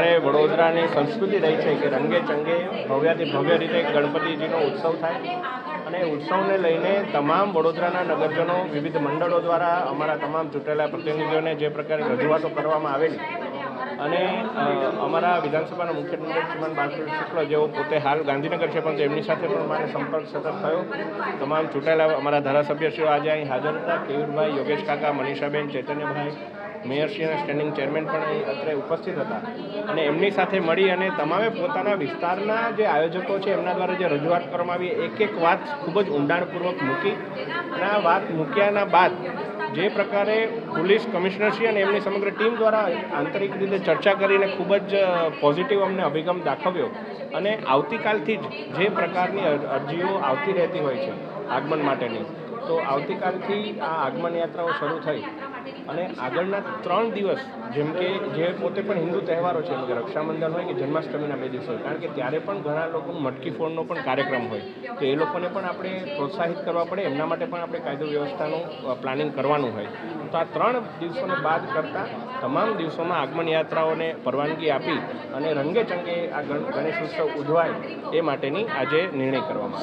પ્રકારે વડોદરાની સંસ્કૃતિ રહી છે કે રંગે ચંગે, ભવ્યાથી ભવ્ય રીતે ગણપતિજીનો ઉત્સવ થાય. અને ઉત્સવને લઈને તમામ વડોદરાના નગરજનો, વિવિધ મંડળો દ્વારા અમારા તમામ ચૂંટેલા પ્રતિનિધિઓને જે પ્રકારે રજૂઆતો કરવામાં આવેલી અને અમારા વિધાનસભાના મુખ્ય મંત્રી શ્રીમાન બાલકૃષ્ણ શુક્લ જેઓ પોતે હાલ ગાંધીનગર છે પરંતુ એમની સાથે પણ મારે સંપર્ક સતત થયો. તમામ ચૂંટાયેલા અમારા ધારાસભ્યશ્રીઓ આજે અહીં હાજર હતા. કેયુરભાઈ, યોગેશ કાકા, મનીષાબેન, ચૈતન્યભાઈ મેયરશ્રીના સ્ટેન્ડિંગ ચેરમેન પણ અત્રે ઉપસ્થિત હતા. અને એમની સાથે મળી અને તમામે પોતાના વિસ્તારના જે આયોજકો છે, એમના દ્વારા જે રજૂઆત કરવામાં આવી એક એક વાત ખૂબ જ ઊંડાણપૂર્વક મૂકી. અને આ વાત મૂક્યાના બાદ જે પ્રકારે પોલીસ કમિશનરશ્રી અને એમની સમગ્ર ટીમ દ્વારા આંતરિક રીતે ચર્ચા કરીને ખૂબ જ પોઝિટિવ અમને અભિગમ દાખવ્યો. અને આવતીકાલથી જ જે પ્રકારની અરજીઓ આવતી રહેતી હોય છે, આગમન માટેની, તો આવતીકાલથી આ આગમન યાત્રાઓ શરૂ થઈ. અને આગળના ત્રણ દિવસ જેમ કે જે પોતે પણ હિન્દુ તહેવારો છે જેમ કે રક્ષાબંધન હોય કે જન્માષ્ટમીના બે દિવસ હોય કારણ કે ત્યારે પણ ઘણા લોકો મટકી ફોડનો પણ કાર્યક્રમ હોય. તો એ લોકોને પણ આપણે પ્રોત્સાહિત કરવા પડે એમના માટે પણ આપણે કાયદો વ્યવસ્થાનું પ્લાનિંગ કરવાનું હોય. તો આ ત્રણ દિવસોને બાદ કરતાં તમામ દિવસોમાં આગમન યાત્રાઓને પરવાનગી આપી અને રંગે ચંગે આ ગણેશ ઉત્સવ ઉજવાય એ માટેની આજે નિર્ણય કરવામાં